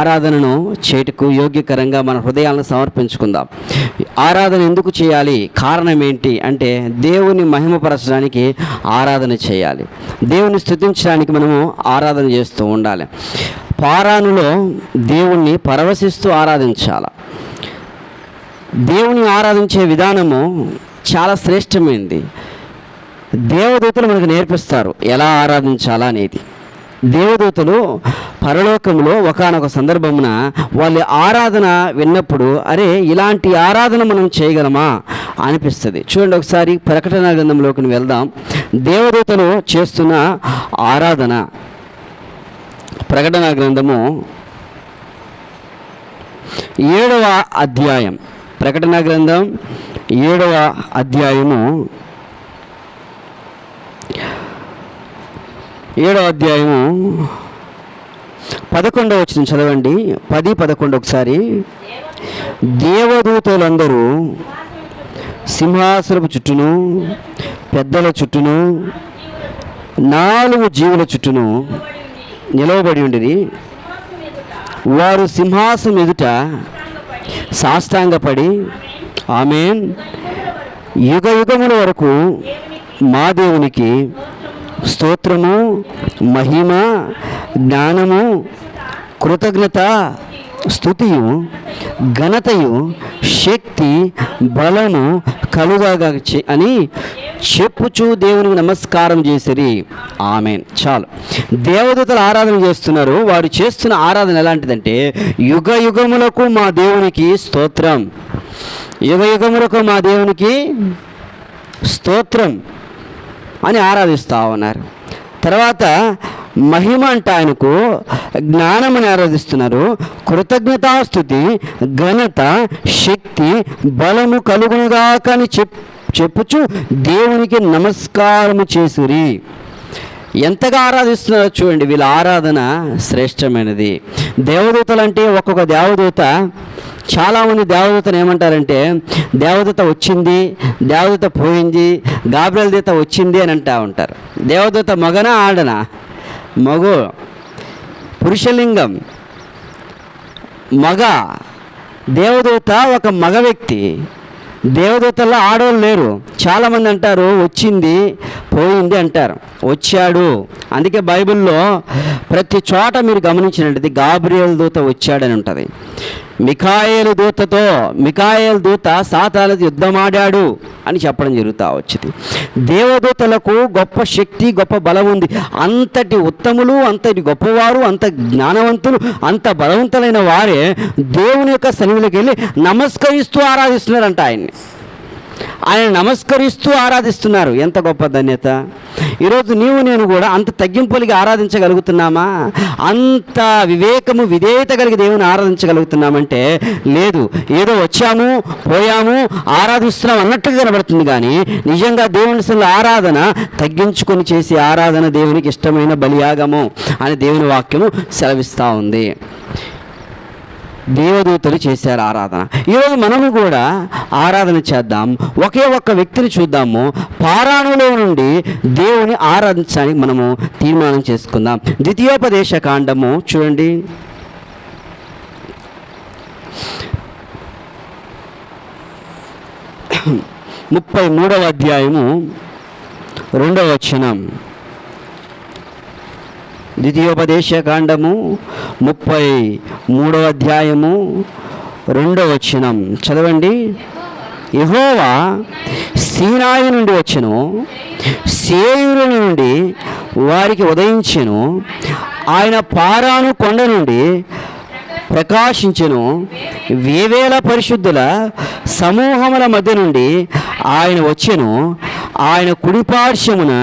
ఆరాధనను చేటుకు యోగ్యకరంగా మన హృదయాలను సమర్పించుకుందాం. ఆరాధన ఎందుకు చేయాలి? కారణం ఏంటి? అంటే దేవుని మహిమపరచడానికి ఆరాధన చేయాలి. దేవుని స్థుతించడానికి మనము ఆరాధన చేస్తూ ఉండాలి. పారానులో దేవుణ్ణి పరవశిస్తూ ఆరాధించాలి. దేవుని ఆరాధించే విధానము చాలా శ్రేష్టమైనది దేవదూతలు మనకు నేర్పిస్తారు ఎలా ఆరాధించాలా అనేది. దేవదూతలు పరలోకంలో ఒకానొక సందర్భమున వాళ్ళ ఆరాధన విన్నప్పుడు అరే ఇలాంటి ఆరాధన మనం చేయగలమా? అనిపిస్తుంది. చూడండి ఒకసారి ప్రకటన గ్రంథంలోకి వెళ్దాం. దేవదూతలు చేస్తున్న ఆరాధన. ప్రకటన గ్రంథము ఏడవ అధ్యాయం. ప్రకటన గ్రంథం ఏడవ అధ్యాయము ఏడో అధ్యాయము పదకొండవ వచ్చిన చదవండి. పది పదకొండు ఒకసారి. దేవదూతలందరూ సింహాసనపు చుట్టూను పెద్దల చుట్టూను నాలుగు జీవుల చుట్టూను నిలవబడి ఉండేది వారు సింహాసనం ఎదుట సాష్టాంగపడి ఆమెన్ యుగ యుగముల వరకు మా దేవునికి స్తోత్రము మహిమ జ్ఞానము కృతజ్ఞత స్థుతియు ఘనతయు శక్తి బలము కలుగాగా అని చెప్పుచూ దేవునికి నమస్కారం చేసిరి. ఆమె చాలు. దేవదూతలు ఆరాధన చేస్తున్నారు. వారు చేస్తున్న ఆరాధన ఎలాంటిదంటే యుగ యుగములకు మా దేవునికి స్తోత్రం. యుగ యుగములకు మా దేవునికి స్తోత్రం. అని ఆరాధిస్తూ ఉన్నారు. తర్వాత మహిమ అంటే ఆయనకు జ్ఞానమని ఆరాధిస్తున్నారు. కృతజ్ఞతాస్థుతి ఘనత శక్తి బలము కలుగునుగాక అని చెప్ చెప్పుచు దేవునికి నమస్కారము చేసిరి. ఎంతగా ఆరాధిస్తున్నారో చూడండి వీళ్ళ ఆరాధన శ్రేష్టమైనది. దేవదూతలు అంటే ఒక్కొక్క దేవదూత చాలామంది దేవదూతను ఏమంటారంటే దేవదూత వచ్చింది దేవదూత పోయింది గాబ్రియల్ దూత వచ్చింది అని అంటూ ఉంటారు. దేవదూత మగనా ఆడనా? మగు. పురుషలింగం. మగ. దేవదూత ఒక మగ వ్యక్తి. దేవదూతల్లో ఆడవాళ్ళు లేరు. చాలామంది అంటారు వచ్చింది పోయింది అంటారు. వచ్చాడు. అందుకే బైబిల్లో ప్రతి చోట మీరు గమనించినట్టు గాబ్రియల్ దూత వచ్చాడని ఉంటుంది. మికాయేలు దూతతో మికాయేల్ దూత సాతాలతో యుద్ధమాడాడు అని చెప్పడం జరుగుతూ వచ్చింది. దేవదూతలకు గొప్ప శక్తి గొప్ప బలం ఉంది. అంతటి ఉత్తములు అంతటి గొప్పవారు అంత జ్ఞానవంతులు అంత బలవంతులైన వారే దేవుని యొక్క సన్నిధిలోకి వెళ్ళి నమస్కరిస్తూ ఆరాధిస్తున్నారంట ఆయన్ని. ఆయన నమస్కరిస్తూ ఆరాధిస్తున్నారు. ఎంత గొప్ప ధన్యత. ఈరోజు నీవు నేను కూడా అంత తగ్గింపులకి ఆరాధించగలుగుతున్నామా? అంత వివేకము విధేయత కలిగి దేవుని ఆరాధించగలుగుతున్నామంటే లేదు. ఏదో వచ్చాము పోయాము ఆరాధిస్తున్నాం అన్నట్టుగా కనబడుతుంది కానీ నిజంగా దేవుని అసలు ఆరాధన తగ్గించుకొని చేసే ఆరాధన దేవునికి ఇష్టమైన బలియాగము అని దేవుని వాక్యము సెలవిస్తూ ఉంది. దేవదూతలు చేశారు ఆరాధన. ఈరోజు మనము కూడా ఆరాధన చేద్దాం. ఒకే ఒక్క వ్యక్తిని చూద్దాము. పారాణులో నుండి దేవుని ఆరాధించడానికి మనము తీర్మానం చేసుకుందాం. ద్వితీయోపదేశ కాండము చూడండి. ముప్పై మూడవ అధ్యాయము రెండవ వచనం. ద్వితీయోపదేశ కాండము ముప్పై మూడవ అధ్యాయము రెండవ వచనం. చదవండి. యహోవా సీనాయి నుండి వచ్చెను సేయుల నుండి వారికి ఉదయించెను ఆయన పారాను కొండ నుండి ప్రకాశించెను వేవేల పరిశుద్ధుల సమూహముల మధ్య నుండి ఆయన వచ్చెను ఆయన కుడిపార్శ్వమున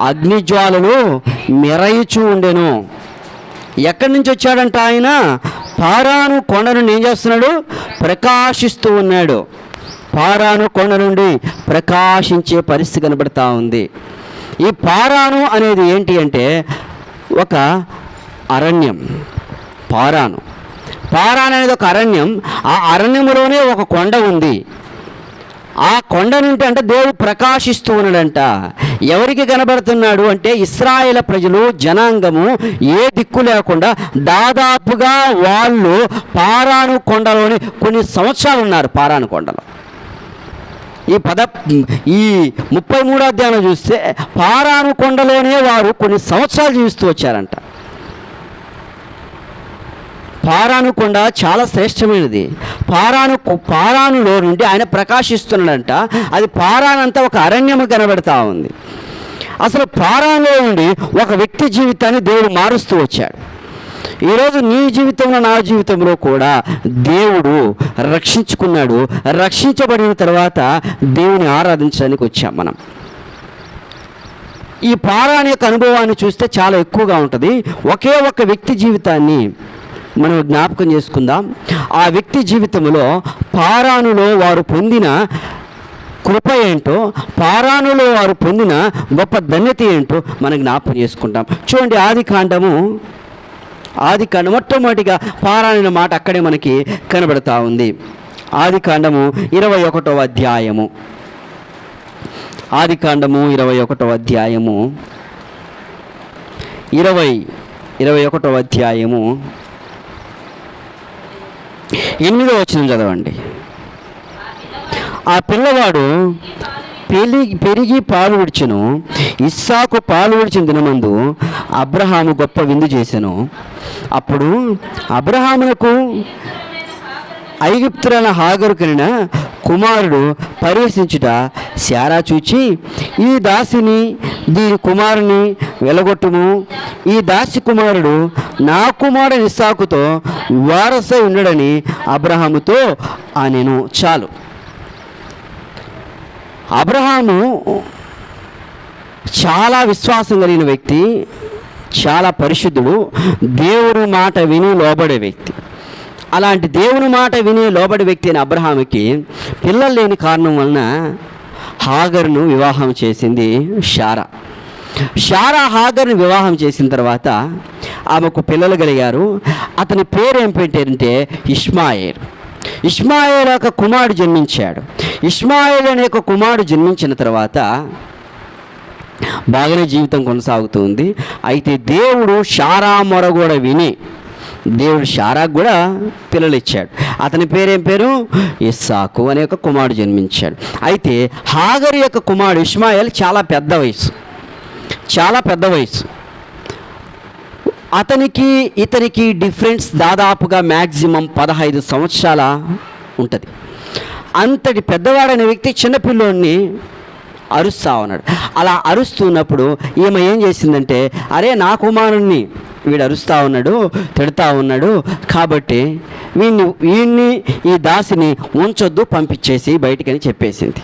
అగ్నిజ్వాలను మెరయుచూ ఉండెను. ఎక్కడి నుంచి వచ్చాడంట ఆయన? పారాను కొండ నుండి ఏం చేస్తున్నాడు? ప్రకాశిస్తూ ఉన్నాడు. పారాను కొండ నుండి ప్రకాశించే పరిస్థితి కనబడతా ఉంది. ఈ పారాను అనేది ఏంటి అంటే ఒక అరణ్యం పారాను. పారాన్ అనేది ఒక అరణ్యం. ఆ అరణ్యంలోనే ఒక కొండ ఉంది. ఆ కొండ నుండి అంటే దేవుడు ప్రకాశిస్తూ ఉన్నాడంట. ఎవరికి కనబడుతున్నాడు అంటే ఇస్రాయేల్ ప్రజలు జనాంగము ఏ దిక్కు లేకుండా దాదాపుగా వాళ్ళు పారాను కొండలోని కొన్ని సంవత్సరాలు ఉన్నారు పారాను కొండలో. ఈ పద ఈ ముప్పై మూడో అధ్యాయం చూస్తే పారాను కొండలోనే వారు కొన్ని సంవత్సరాలు జీవిస్తూ వచ్చారంట. పారాను కొండ చాలా శ్రేష్టమైనది. పారాను పారానులో నుండి ఆయన ప్రకాశిస్తున్నాడంట. అది పారానంతా ఒక అరణ్యము కనబడతా ఉంది. అసలు పారాలో నుండి ఒక వ్యక్తి జీవితాన్ని దేవుడు మారుస్తూ వచ్చాడు. ఈరోజు నీ జీవితంలో నా జీవితంలో కూడా దేవుడు రక్షించుకున్నాడు. రక్షించబడిన తర్వాత దేవుని ఆరాధించడానికి వచ్చాం మనం. ఈ పారాని యొక్క అనుభవాన్ని చూస్తే చాలా ఎక్కువగా ఉంటుంది. ఒకే ఒక వ్యక్తి జీవితాన్ని మనం జ్ఞాపకం చేసుకుందాం. ఆ వ్యక్తి జీవితంలో పారానులో వారు పొందిన కృప ఏంటో పారాణులో వారు పొందిన గొప్ప ధన్యత ఏంటో మనం జ్ఞాపకం చేసుకుంటాం. చూడండి ఆది కాండము ఆది కాండం మొట్టమొదటిగా పారాయణ మాట అక్కడే మనకి కనబడతా ఉంది. ఆది కాండము ఇరవై ఒకటవ అధ్యాయము. ఆది కాండము ఇరవై ఒకటవ అధ్యాయము. ఇరవై ఇరవై ఒకటవ అధ్యాయము. ఎనిమిదో వచ్చిన చదవండి. ఆ పిల్లవాడు పెరిగి పెరిగి పాలు విడిచెను ఇస్సాకు పాలు విడిచిన దినమందు అబ్రహాము గొప్ప విందు చేశాను అప్పుడు అబ్రహామునకు ఐగుప్తులైన హాగరు కలిగిన కుమారుడు పరివేశించుట శారా చూచి ఈ దాసిని దీని కుమారుని వెలగొట్టుము. ఈ దాసి కుమారుడు నా కుమారుడు ఇస్సాకుతో వారసై ఉండడని అబ్రహాముతో ఆ నేను చాలు. అబ్రహాము చాలా విశ్వాసం కలిగిన వ్యక్తి చాలా పరిశుద్ధుడు దేవుని మాట విని లోబడే వ్యక్తి. అలాంటి దేవుని మాట విని లోబడే వ్యక్తి అయిన అబ్రహాముకి పిల్లలు లేని కారణం వలన హాగర్ను వివాహం చేసింది షారా. షారా హాగర్ని వివాహం చేసిన తర్వాత ఆమెకు పిల్లలు కలిగారు. అతని పేరు ఏం పెట్టారంటే ఇష్మాయేల్. ఇష్మాయేల్ ఒక కుమారుడు జన్మించాడు. ఇష్మాయేల్ అనే ఒక కుమారుడు జన్మించిన తర్వాత బాగానే జీవితం కొనసాగుతుంది. అయితే దేవుడు షారా మొర కూడా విని దేవుడు షారాకు కూడా పిల్లలు ఇచ్చాడు. అతని పేరేం పేరు? ఇస్సాకు అనే ఒక కుమారుడు జన్మించాడు. అయితే హాగర్ యొక్క కుమారుడు ఇస్మాయిల్ చాలా పెద్ద వయసు. చాలా పెద్ద వయసు. అతనికి ఇతనికి డిఫరెన్స్ దాదాపుగా మ్యాక్సిమం పదహైదు సంవత్సరాల ఉంటుంది. అంతటి పెద్దవాడైన వ్యక్తి చిన్నపిల్లోడిని అరుస్తా ఉన్నాడు. అలా అరుస్తున్నప్పుడు ఈమె ఏం చేసిందంటే అరే నా కుమారుణ్ణి వీడు అరుస్తా ఉన్నాడు తిడతా ఉన్నాడు కాబట్టి వీడిని వీడిని ఈ దాసిని ఉంచొద్దు పంపించేసి బయటికని చెప్పేసింది.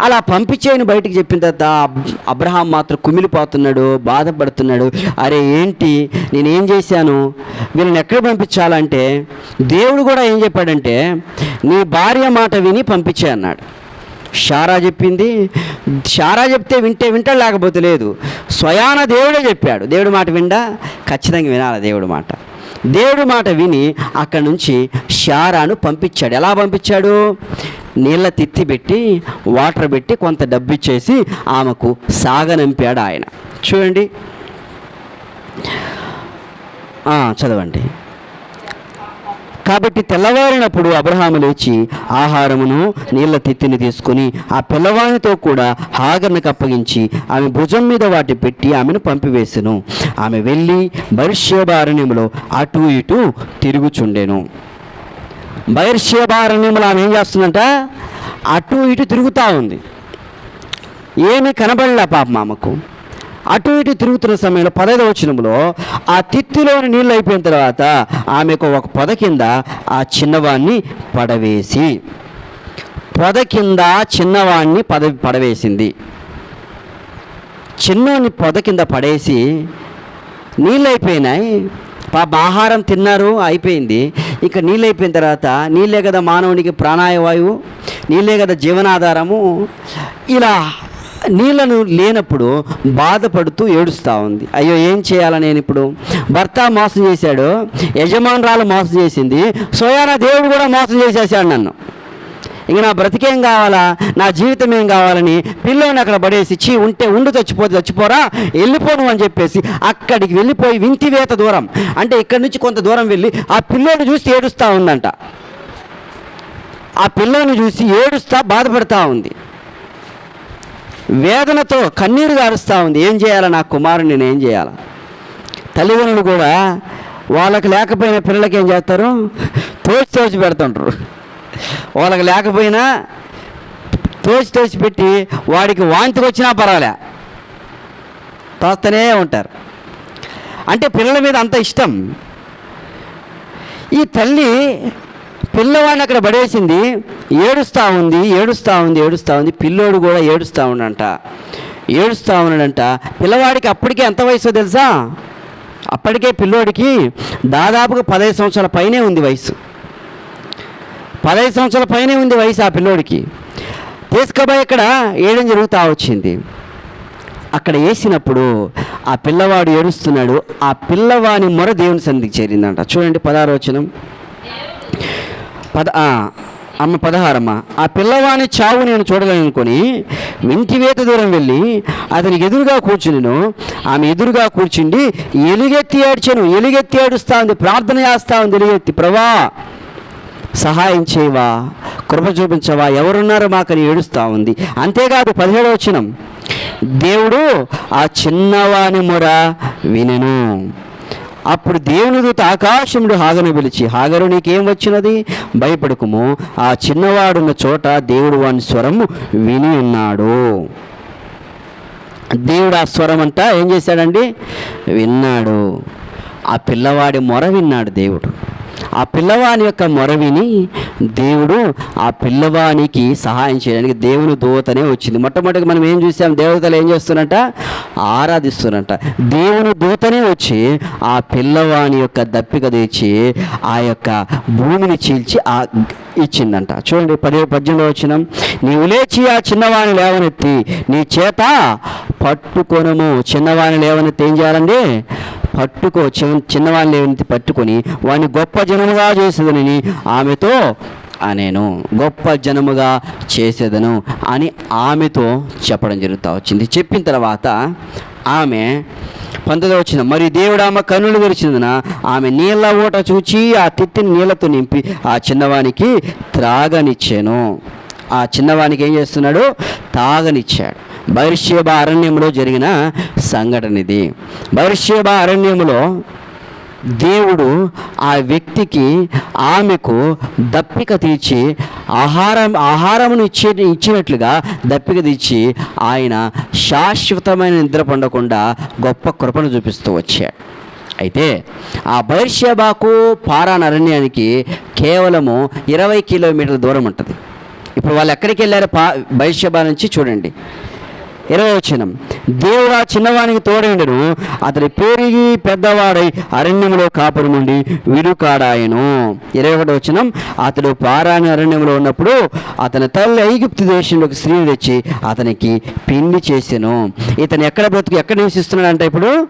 అలా పంపించేయని బయటికి చెప్పిన తర్వాత అబ్రహాం మాత్రం కుమిలిపోతున్నాడు బాధపడుతున్నాడు. అరే ఏంటి? నేనేం చేశాను? వీళ్ళని ఎక్కడ పంపించాలంటే దేవుడు కూడా ఏం చెప్పాడంటే నీ భార్య మాట విని పంపించే అన్నాడు. షారా చెప్పింది. షారా చెప్తే వింటే వింటాడు లేకపోతే లేదు. స్వయాన దేవుడే చెప్పాడు. దేవుడి మాట విండా? ఖచ్చితంగా వినాలి దేవుడి మాట. దేవుడి మాట విని అక్కడి నుంచి షారాను పంపించాడు. ఎలా పంపించాడు? నీళ్ళ తిత్తి పెట్టి వాటర్ పెట్టి కొంత డబ్బు ఇచ్చేసి ఆమెకు సాగనంపాడు ఆయన. చూడండి. చదవండి. కాబట్టి తెల్లవారినప్పుడు అబ్రహాము లేచి ఆహారమును నీళ్ళ తిత్తిని తీసుకొని ఆ పిల్లవానితో కూడా హాగర్ని అప్పగించి ఆమె భుజం మీద వాటి పెట్టి ఆమెను పంపివేసెను. ఆమె వెళ్ళి బైర్షేబారణ్యములో అటు ఇటు తిరుగుచుండెను. బైర్షేబారణ్యంలో ఆమె ఏం చేస్తుందంట? అటు ఇటు తిరుగుతూ ఉంది. ఏమీ కనబడలే పాపం ఆమెకు. అటు ఇటు తిరుగుతున్న సమయంలో పదైదవ వచనంలో ఆ తిత్తిలోని నీళ్ళు అయిపోయిన తర్వాత ఆమెకు ఒక పొద కింద ఆ చిన్నవాణ్ణి పడవేసి. పొద కింద చిన్నవాణ్ణి పద పడవేసింది. చిన్నోని పొద కింద పడేసి నీళ్ళు అయిపోయినాయి. పాప ఆహారం తిన్నారు అయిపోయింది. ఇక నీళ్ళు అయిపోయిన తర్వాత నీళ్ళే కదా మానవునికి ప్రాణాయవాయువు నీళ్ళే కదా జీవనాధారము. ఇలా నీళ్ళను లేనప్పుడు బాధపడుతూ ఏడుస్తూ ఉంది. అయ్యో ఏం చేయాలి నేను ఇప్పుడు? భర్త మోసం చేశాడు యజమానురాలు మోసం చేసింది సోయానా దేవుడు కూడా మోసం చేసేసాడు నన్ను. ఇంక నా బ్రతికేం కావాలా? నా జీవితం ఏం కావాలని పిల్లోని అక్కడ పడేసి చీ ఉంటే ఉండు చచ్చిపోతే చచ్చిపోరా వెళ్ళిపోను అని చెప్పేసి అక్కడికి వెళ్ళిపోయి వింతివేత దూరం. అంటే ఇక్కడి నుంచి కొంత దూరం వెళ్ళి ఆ పిల్లోని చూసి ఏడుస్తూ ఉందంట. ఆ పిల్లల్ని చూసి ఏడుస్తా బాధపడతా ఉంది. వేదనతో కన్నీరు గారుస్తూ ఉంది. ఏం చేయాలా నా కుమారుని? నేను ఏం చేయాలా? తల్లిదండ్రులు కూడా వాళ్ళకి లేకపోయిన పిల్లలకి ఏం చేస్తారు? తోచి తోచి పెడుతుంటారు. వాళ్ళకి లేకపోయినా తోచి తోచి పెట్టి వాడికి వాంతికి వచ్చినా పర్వాలే. తోస్తూనే ఉంటారు. అంటే పిల్లల మీద అంత ఇష్టం. ఈ తల్లి పిల్లవాడిని అక్కడ పడేసింది ఏడుస్తూ ఉంది ఏడుస్తూ ఉంది ఏడుస్తూ ఉంది పిల్లోడు కూడా ఏడుస్తూ ఉన్నాడంట. ఏడుస్తూ ఉన్నాడంట. పిల్లవాడికి అప్పటికే ఎంత వయసు తెలుసా? అప్పటికే పిల్లోడికి దాదాపుగా పదహైదు సంవత్సరాల పైనే ఉంది వయసు. పదహైదు సంవత్సరాల పైనే ఉంది వయసు ఆ పిల్లోడికి. తీసుకుపోయి ఇక్కడ ఏడం జరుగుతూ వచ్చింది. అక్కడ వేసినప్పుడు ఆ పిల్లవాడు ఏడుస్తున్నాడు. ఆ పిల్లవాని మొర దేవుని సంధికి చేరిందంట. చూడండి పదహారు వచనం. పద అమ్మ పదహారమ్మ ఆ పిల్లవాని చావు నేను చూడలేనుకొని ఇంటివేత దూరం వెళ్ళి అతనికి ఎదురుగా కూర్చునిను. ఆమె ఎదురుగా కూర్చుండి ఎలుగెత్తి ఏడ్చాను ఎలుగెత్తి ఏడుస్తా ఉంది ప్రార్థన చేస్తా ఉంది ఎలుగెత్తి ప్రభా సహాయం చేయవా కృప చూపించవా ఎవరున్నారో మాకని ఏడుస్తూ ఉంది. అంతేకాదు పదిహేడు వచనం దేవుడు ఆ చిన్నవాని మొర వినను. అప్పుడు దేవుని దూత ఆకాశముడు హాగను పిలిచి హాగరు నీకేం వచ్చినది? భయపడకుము. ఆ చిన్నవాడున్న చోట దేవుడు వాని స్వరము విని ఉన్నాడు. దేవుడు ఆ స్వరం అంట ఏం చేశాడండి? విన్నాడు. ఆ పిల్లవాడి మొర విన్నాడు దేవుడు. ఆ పిల్లవాని యొక్క మొర విని దేవుడు ఆ పిల్లవానికి సహాయం చేయడానికి దేవుని దూతనే వచ్చింది. మొట్టమొదటిగా మనం ఏం చూసాం? దేవతలు ఏం చేస్తున్నట ఆరాధిస్తున్నట దేవుని దూతనే వచ్చి ఆ పిల్లవాని యొక్క దప్పిక తెచ్చి ఆ యొక్క భూమిని చీల్చి ఆ ఇచ్చిందంట. చూడండి పది పద్యంలో వచ్చిన. నీవు లేచి ఆ చిన్నవాణి లేవనెత్తి నీ చేత పట్టుకొనము. చిన్నవాణి లేవనెత్తి ఏం చేయాలండి? పట్టుకో చిన్న చిన్నవాణి పట్టుకొని వాడిని గొప్ప జనముగా చేసేదనని ఆమెతో అనేను. గొప్ప జనముగా చేసేదను అని ఆమెతో చెప్పడం జరుగుతూ వచ్చింది. చెప్పిన తర్వాత ఆమె పంతొమ్మిది వచ్చిన మరి దేవుడు ఆమె కన్నులు తెరిచినందున ఆమె నీళ్ళ ఊట చూచి ఆ తిత్తిని నీళ్ళతో నింపి ఆ చిన్నవానికి త్రాగనిచ్చాను. ఆ చిన్నవానికి ఏం చేస్తున్నాడు? తాగనిచ్చాడు. బైర్షేబ అరణ్యంలో జరిగిన సంఘటన ఇది బైర్షేబ అరణ్యంలో దేవుడు ఆ వ్యక్తికి ఆమెకు దప్పిక తీర్చి ఆహారం ఆహారమును ఇచ్చే ఇచ్చినట్లుగా దప్పిక తీర్చి ఆయన శాశ్వతమైన నిద్ర పొందకుండా గొప్ప కృపను చూపిస్తూ వచ్చాడు. అయితే ఆ బైర్షేబాకు పారాన్ అరణ్యానికి కేవలము ఇరవై కిలోమీటర్ల దూరం ఉంటుంది. ఇప్పుడు వాళ్ళు ఎక్కడికి వెళ్ళారు? పా బైర్షేబా నుంచి చూడండి. ఇరవై వచనం దేవుడు ఆ చిన్నవానికి తోడైండను అతని పెరిగి పెద్దవాడై అరణ్యంలో కాపురం నుండి విడుకాడాయను. ఇరవై ఒకటి వచనం అతడు పారాని అరణ్యంలో ఉన్నప్పుడు అతని తల్లి ఐగుప్తు దేశంలోకి స్త్రీని తెచ్చి అతనికి పిండి చేశాను ఇతను ఎక్కడ బ్రతుకు ఎక్కడ నివసిస్తున్నాడు అంటే ఇప్పుడు?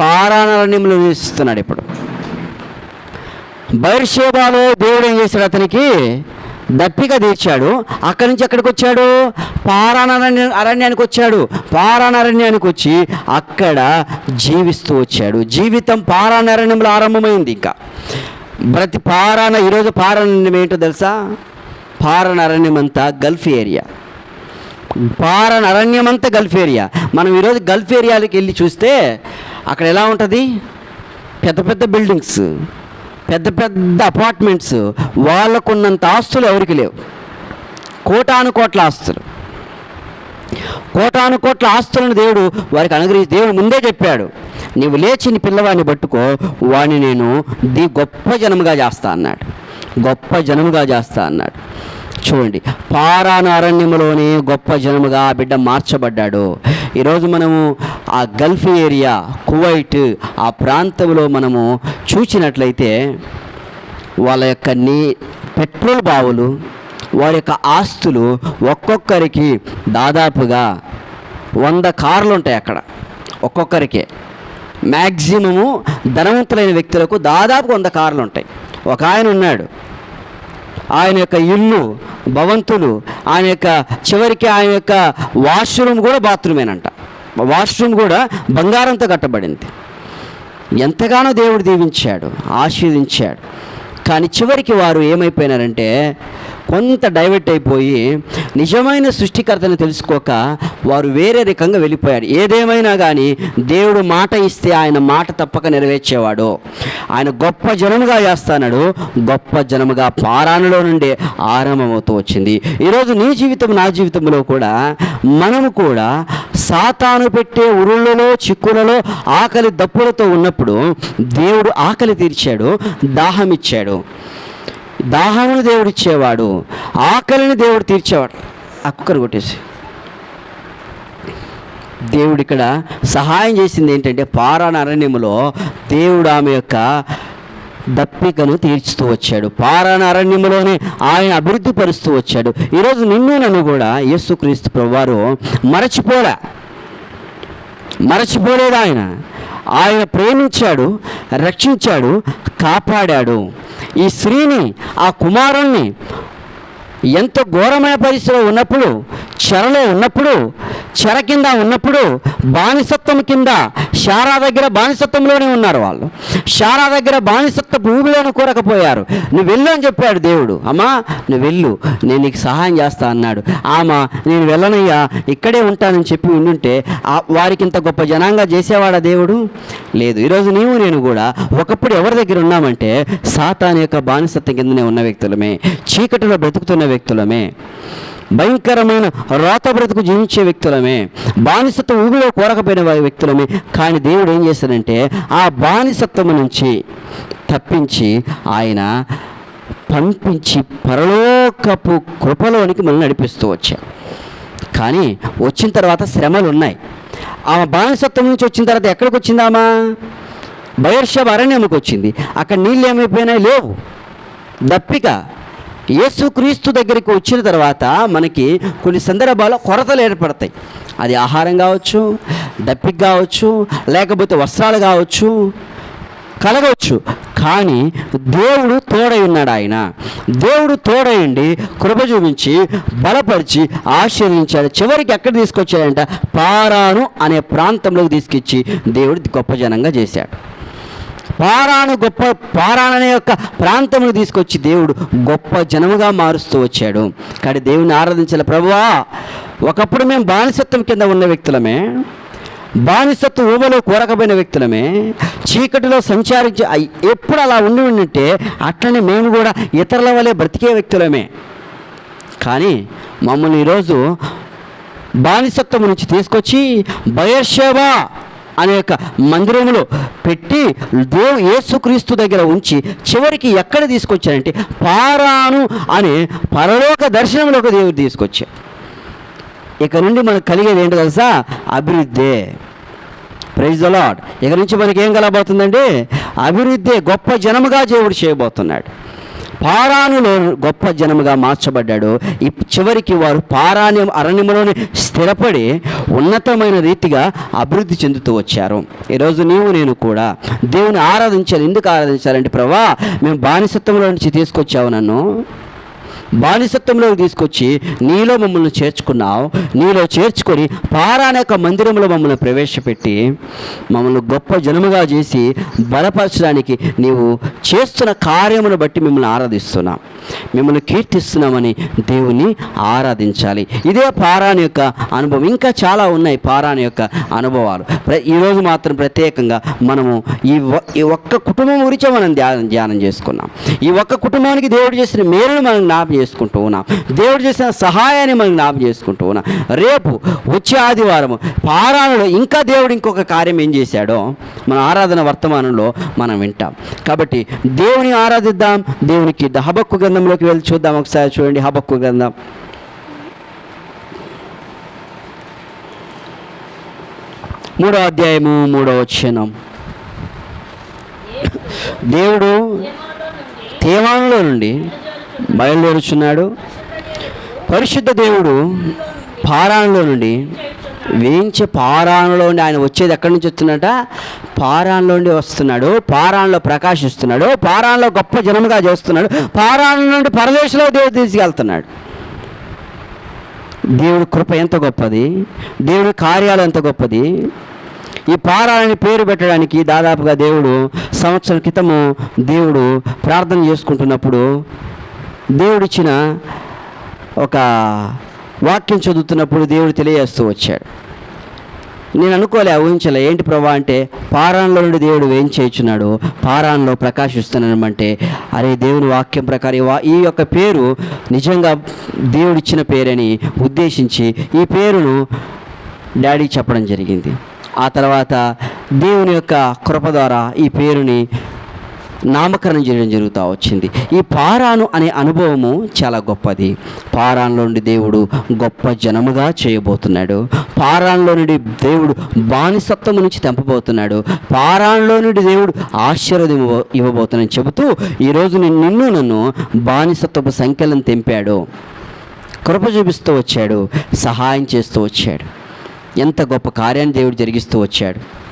పారాన అరణ్యంలో నివసిస్తున్నాడు ఇప్పుడు. బైర్షేబాలో దేవుడు ఏం చేశాడు అతనికి? దప్పిక తీర్చాడు. అక్కడి నుంచి ఎక్కడికి వచ్చాడు? పారాణ అరణ్యానికి వచ్చాడు. పారాణ అరణ్యానికి వచ్చి అక్కడ జీవిస్తూ వచ్చాడు. జీవితం పారాణ అరణ్యంలో ఆరంభమైంది ఇంకా. ప్రతి పారాణ ఈరోజు పారాణ్యం ఏంటో తెలుసా? పారాణ అరణ్యం అంతా గల్ఫ్ ఏరియా. పారన్ అరణ్యం అంతా గల్ఫ్ ఏరియా. మనం ఈరోజు గల్ఫ్ ఏరియాలకు వెళ్ళి చూస్తే అక్కడ ఎలా ఉంటుంది? పెద్ద పెద్ద బిల్డింగ్స్. పెద్ద పెద్ద అపార్ట్మెంట్స్ వాళ్ళకున్నంత ఆస్తులు ఎవరికి లేవు. కోటాను కోట్ల ఆస్తులు. కోటాను కోట్ల ఆస్తులను దేవుడు వారికి అనుగ్రహించి దేవుడు ముందే చెప్పాడు. నీవు లేచి నీ పిల్లవాడిని పట్టుకో వాడిని నేను ది గొప్ప జనముగా చేస్తా అన్నాడు. గొప్ప జనముగా చేస్తా అన్నాడు. చూడండి. పారాను అరణ్యములోనే గొప్ప జనముగా ఆ బిడ్డ మార్చబడ్డాడు. ఈరోజు మనము ఆ గల్ఫ్ ఏరియా కువైట్ ఆ ప్రాంతంలో మనము చూసినట్లయితే వాళ్ళ యొక్క నీ పెట్రోల్ బావులు వారి యొక్క ఆస్తులు ఒక్కొక్కరికి దాదాపుగా వంద కార్లు ఉంటాయి అక్కడ. ఒక్కొక్కరికే. మ్యాక్సిమము ధనవంతులైన వ్యక్తులకు దాదాపు వంద కార్లు ఉంటాయి. ఒక ఆయన ఉన్నాడు. ఆయన యొక్క ఇల్లు భవంతులు ఆయన యొక్క చివరికి ఆయన యొక్క వాష్రూమ్ కూడా బాత్రూమేనంట. వాష్రూమ్ కూడా బంగారంతో కట్టబడింది. ఎంతగానో దేవుడు దీవించాడు ఆశీర్వదించాడు. కానీ చివరికి వారు ఏమైపోయినారంటే కొంత డైవర్ట్ అయిపోయి నిజమైన సృష్టికర్తను తెలుసుకోక వారు వేరే రకంగా వెళ్ళిపోయారు. ఏదేమైనా కానీ దేవుడు మాట ఇస్తే ఆయన మాట తప్పక నెరవేర్చేవాడు. ఆయన గొప్ప జనముగా చేస్తాడు గొప్ప జనముగా పారాణలో నుండి ఆరంభమవుతూ వచ్చింది. ఈరోజు నీ జీవితం నా జీవితంలో కూడా మనము కూడా సాతాను పెట్టే ఉరుళ్ళలో చిక్కులలో ఆకలి దప్పులతో ఉన్నప్పుడు దేవుడు ఆకలి తీర్చాడు దాహం ఇచ్చాడు. దాహమును దేవుడు ఇచ్చేవాడు ఆకలిని దేవుడు తీర్చేవాడు. అక్కరు కొట్టేసి. దేవుడు ఇక్కడ సహాయం చేసింది ఏంటంటే పారాణ అరణ్యములో దేవుడు ఆమె యొక్క దప్పికను తీర్చుతూ వచ్చాడు. పారాణ అరణ్యములోనే ఆయన అభివృద్ధి పరుస్తూ వచ్చాడు. ఈరోజు నిన్ను నన్ను కూడా యేసుక్రీస్తు ప్రభువారు మరచిపోడా మరచిపోలేదు ఆయన. ఆయన ప్రేమించాడు రక్షించాడు కాపాడాడు. ఈ స్త్రీని ఆ కుమారుణ్ణి ఎంత ఘోరమైన పరిస్థితిలో ఉన్నప్పుడు చెరలో ఉన్నప్పుడు చెర కింద ఉన్నప్పుడు బానిసత్వం కింద శారా దగ్గర బానిసత్వంలోనే ఉన్నారు వాళ్ళు. శారా దగ్గర బానిసత్వ భూమిలోనే కూరకపోయారు. నువ్వు వెళ్ళు అని చెప్పాడు దేవుడు. అమ్మా నువ్వు వెళ్ళు. నేను నీకు సహాయం చేస్తా అన్నాడు. ఆమె నేను వెళ్ళనయ్యా. ఇక్కడే ఉంటానని చెప్పి ఉండుంటే ఆ- వారికి ఇంత గొప్ప జనాంగా చేసేవాడా దేవుడు? లేదు. ఈరోజు నీవు నేను కూడా ఒకప్పుడు ఎవరి దగ్గర ఉన్నామంటే సాతాన్ యొక్క బానిసత్వం కిందనే ఉన్న వ్యక్తులమే. చీకటిలో బ్రతుకుతున్న వ్యక్తులమే. భయంకరమైన రోత బ్రతుకు జీవించే వ్యక్తులమే. బానిసత్వం ఊబిలో కోరకపోయిన వ్యక్తులమే. కానీ దేవుడు ఏం చేశాడంటే ఆ బానిసత్వం నుంచి తప్పించి ఆయన పంపించి పరలోకపు కృపలోనికి మనల్ని నడిపిస్తూ వచ్చాడు. కానీ వచ్చిన తర్వాత శ్రమలు ఉన్నాయి ఆమె బానిసత్వం నుంచి వచ్చిన తర్వాత ఎక్కడికి వచ్చిందామా బయర్షబ్ అరణ్యంకి వచ్చింది. అక్కడ నీళ్ళు ఏమైపోయినాయి? లేవు. దప్పిక. యేసుక్రీస్తు దగ్గరికి వచ్చిన తర్వాత మనకి కొన్ని సందర్భాల్లో కొరతలు ఏర్పడతాయి. అది ఆహారం కావచ్చు దప్పిక కావచ్చు లేకపోతే వస్త్రాలు కావచ్చు కలగవచ్చు. కానీ దేవుడు తోడై ఉన్నాడు ఆయన. దేవుడు తోడయండి కృప చూపించి బలపరిచి ఆశీర్వించాడు చివరికి ఎక్కడ తీసుకొచ్చాడంట? పారాను అనే ప్రాంతంలోకి తీసుకొచ్చి దేవుడు గొప్ప జనంగా చేశాడు. పారాను గొప్ప పారాన్ అనే యొక్క ప్రాంతంలో తీసుకొచ్చి దేవుడు గొప్ప జనముగా మారుస్తూ వచ్చాడు. కానీ దేవుని ఆరాధించాలి ప్రభువా ఒకప్పుడు మేము బానిసత్వం కింద ఉన్న వ్యక్తులమే బానిసత్వ ఊబలో కూరకపోయిన వ్యక్తులమే చీకటిలో సంచారించి ఎప్పుడు అలా ఉండి ఉండింటే అట్లనే మేము కూడా ఇతరుల వలె బ్రతికే వ్యక్తులమే. కానీ మమ్మల్ని ఈరోజు బానిసత్వం నుంచి తీసుకొచ్చి బయర్షేవా అనే యొక్క మందిరంలో పెట్టి దేవు యేసుక్రీస్తు దగ్గర ఉంచి చివరికి ఎక్కడ తీసుకొచ్చారంటే పారాను అనే పరలోక దర్శనంలోకి దేవుడు తీసుకొచ్చాడు. ఇక నుండి మనకు కలిగేది ఏంటో తెలుసా? అభివృద్ధి. ప్రైజ్ ద లాడ్ ఇక నుంచి మనకి ఏం కలబోతుందండి అభివృద్ధి గొప్ప జనముగా దేవుడు చేయబోతున్నాడు. పారానులో గొప్ప జనముగా మార్చబడ్డాడు. ఈ చివరికి వారు పారాణ్యం అరణ్యములోనే స్థిరపడి ఉన్నతమైన రీతిగా అభివృద్ధి చెందుతూ వచ్చారు. ఈరోజు నీవు నేను కూడా దేవుని ఆరాధించాలి ఎందుకు ఆరాధించాలంటే ప్రభా మేము బానిసత్వంలో నుంచి తీసుకొచ్చావు నన్ను. బానిసత్వంలోకి తీసుకొచ్చి నీలో మమ్మల్ని చేర్చుకున్నావు. నీలో చేర్చుకొని పారానేక మందిరంలో మమ్మల్ని ప్రవేశపెట్టి మమ్మల్ని గొప్ప జనముగా చేసి బలపరచడానికి నీవు చేస్తున్న కార్యమును బట్టి మిమ్మల్ని ఆరాధిస్తున్నాం. మిమ్మల్ని కీర్తిస్తున్నామని దేవుని ఆరాధించాలి. ఇదే పారాణి యొక్క అనుభవం. ఇంకా చాలా ఉన్నాయి పారాణి యొక్క అనుభవాలు. ఈరోజు మాత్రం ప్రత్యేకంగా మనము ఈ ఈ ఒక్క కుటుంబం గురించే మనం ధ్యానం ధ్యానం చేసుకున్నాం. ఈ ఒక్క కుటుంబానికి దేవుడు చేసిన మేలును మనం జ్ఞాపం చేసుకుంటూ ఉన్నాం. దేవుడు చేసిన సహాయాన్ని మనం జ్ఞాపం చేసుకుంటూ ఉన్నాం. రేపు వచ్చే ఆదివారం పారాయణలో ఇంకా దేవుడు ఇంకొక కార్యం ఏం చేశాడో మన ఆరాధన వర్తమానంలో మనం వింటాం. కాబట్టి దేవుని ఆరాధిద్దాం దేవునికి హబక్కు గ్రంథంలోకి వెళ్ళి చూద్దాం ఒకసారి చూడండి హబక్కు గ్రంథం. మూడో అధ్యాయము మూడో వచనం. దేవుడు తేవానులో నుండి బయలుదేరుచున్నాడు. పరిశుద్ధ దేవుడు పారాణలో నుండి వేయించే పారాణలో నుండి ఆయన వచ్చేది ఎక్కడి నుంచి వస్తున్నట నుండి వస్తున్నాడు. పారాణలో ప్రకాశిస్తున్నాడు. పారాణలో గొప్ప జనముగా చేస్తున్నాడు పారాన్ నుండి పరదేశంలో దేవుడు తీసుకెళ్తున్నాడు. దేవుడి కృప ఎంత గొప్పది? దేవుడి కార్యాలు ఎంత గొప్పది? ఈ పారాలని పేరు పెట్టడానికి దాదాపుగా దేవుడు సంవత్సరం క్రితము దేవుడు ప్రార్థన చేసుకుంటున్నప్పుడు దేవుడిచ్చిన ఒక వాక్యం చదువుతున్నప్పుడు దేవుడు తెలియజేస్తూ వచ్చాడు. నేను అనుకోలే ఊహించలే ఏంటి ప్రభా అంటే పారాన్లో నుండి దేవుడు ఏం చేయించున్నాడు? పారాణంలో ప్రకాశిస్తున్నానంటే అరే దేవుని వాక్యం ప్రకారం వా- ఈ యొక్క పేరు నిజంగా దేవుడిచ్చిన పేరని ఉద్దేశించి ఈ పేరును డాడీ చెప్పడం జరిగింది. ఆ తర్వాత దేవుని యొక్క కృప ద్వారా ఈ పేరుని నామకరణం చేయడం జరుగుతూ వచ్చింది. ఈ పారాను అనే అనుభవము చాలా గొప్పది. పారాన్లో నుండి దేవుడు గొప్ప జనముగా చేయబోతున్నాడు. పారాన్లో నుండి దేవుడు బానిసత్వము నుంచి తెంపబోతున్నాడు. పారాన్లో నుండి దేవుడు ఆశీర్వదం ఇవ్వ- ఇవ్వబోతున్నాడని చెబుతూ ఈరోజు నేను నిన్ను నన్ను బానిసత్వపు సంఖ్యలను తెంపాడు. కృప చూపిస్తూ వచ్చాడు. సహాయం చేస్తూ వచ్చాడు. ఎంత గొప్ప కార్యాన్ని దేవుడు జరిగిస్తూ వచ్చాడు.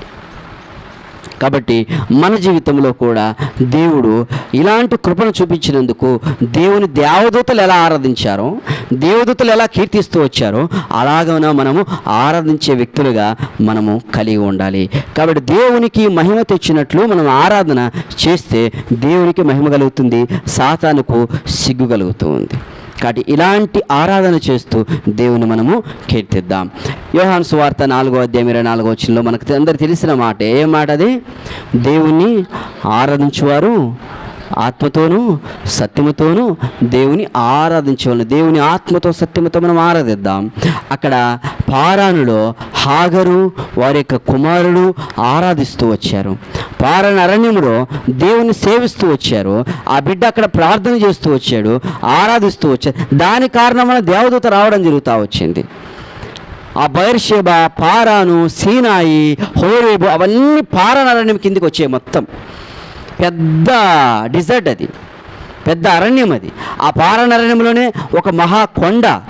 కాబట్టి మన జీవితంలో కూడా దేవుడు ఇలాంటి కృపను చూపించినందుకు దేవుని దేవదూతలు ఎలా ఆరాధించారో దేవదూతలు ఎలా కీర్తిస్తూ వచ్చారో అలాగన మనము ఆరాధించే వ్యక్తులుగా మనము కలిగి ఉండాలి. కాబట్టి దేవునికి మహిమ తెచ్చినట్లు మనం ఆరాధన చేస్తే దేవునికి మహిమ కలుగుతుంది సాతానుకు సిగ్గు కలుగుతుంది. కాబట్టి ఇలాంటి ఆరాధన చేస్తూ దేవుని మనము కీర్తిద్దాం. యోహాన్ సువార్త నాలుగో అధ్యాయం ఇరవై నాలుగో వచ్చినలో మనకు అందరు తెలిసిన మాట. ఏ మాట అది? దేవుణ్ణి ఆరాధించేవారు ఆత్మతోనూ సత్యముతోనూ దేవుని ఆరాధించవలను. దేవుని ఆత్మతో సత్యముతో మనం ఆరాధిద్దాం. అక్కడ పారానులో హాగరు వారి యొక్క కుమారుడు ఆరాధిస్తూ వచ్చారు. పారాయణ అరణ్యంలో దేవుని సేవిస్తూ వచ్చారు. ఆ బిడ్డ అక్కడ ప్రార్థన చేస్తూ వచ్చాడు ఆరాధిస్తూ వచ్చాడు. దాని కారణమైన దేవదూత రావడం జరుగుతూ వచ్చింది. ఆ బైర్షేబ పారాను సీనాయి హోరేబు అవన్నీ పారానరణ్యం కిందికి వచ్చాయి మొత్తం. పెద్ద డిజర్ట్ అది. పెద్ద అరణ్యం అది. ఆ పారానరణ్యంలోనే ఒక మహా కొండ.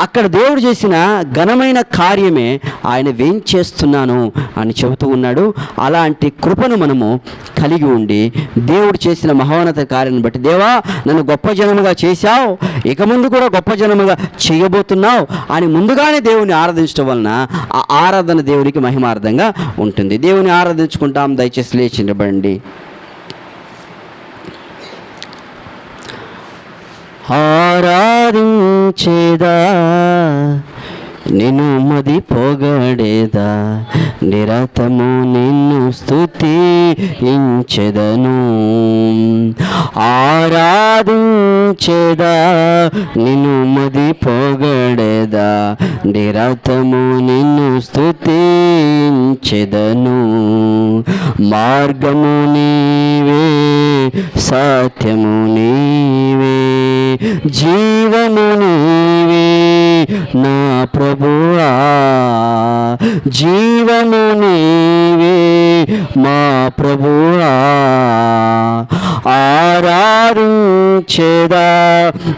అక్కడ దేవుడు చేసిన ఘనమైన కార్యమే ఆయన వేం చేస్తున్నాను అని చెబుతూ ఉన్నాడు. అలాంటి కృపను మనము కలిగి ఉండి దేవుడు చేసిన మహోన్నత కార్యాన్ని బట్టి దేవా నన్ను గొప్ప జనముగా చేశావు ఇక ముందు కూడా గొప్ప జనముగా చేయబోతున్నావు అని ముందుగానే దేవుని ఆరాధించడం వలన ఆ ఆరాధన దేవునికి మహిమార్థంగా ఉంటుంది. దేవుని ఆరాధించుకుంటాం. దయచేసి లేచిండబండి ఆరాధించేదా? నిన్ను మది పొగడేదా నిరతము నిన్ను స్థుతి ఇంచెదను ఆరాధించేదా? నిన్ను మది పొగడేదా నిరతము నిన్ను స్థుతి ఇంచెదను మార్గము నీవే సత్యము నీవే. జీవము నీవే నా ప్రభువా. జీవము నీవే మా ప్రభువా. ఆరాధించేదా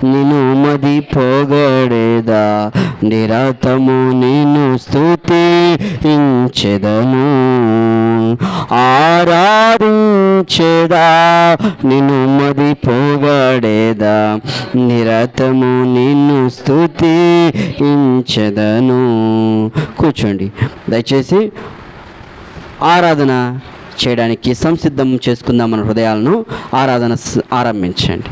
నిన్ను మది పొగడేదా నిరతము నిన్ను స్థుతి ఇంచెదను ఆరారు చేదా నిన్ను మది పోగాడేదా నిరతము నిన్ను స్థుతి స్తుతించెదను. కూర్చోండి. దయచేసి ఆరాధన చేయడానికి సంసిద్ధం చేసుకుందాం మన హృదయాలను ఆరాధన ఆరంభించండి.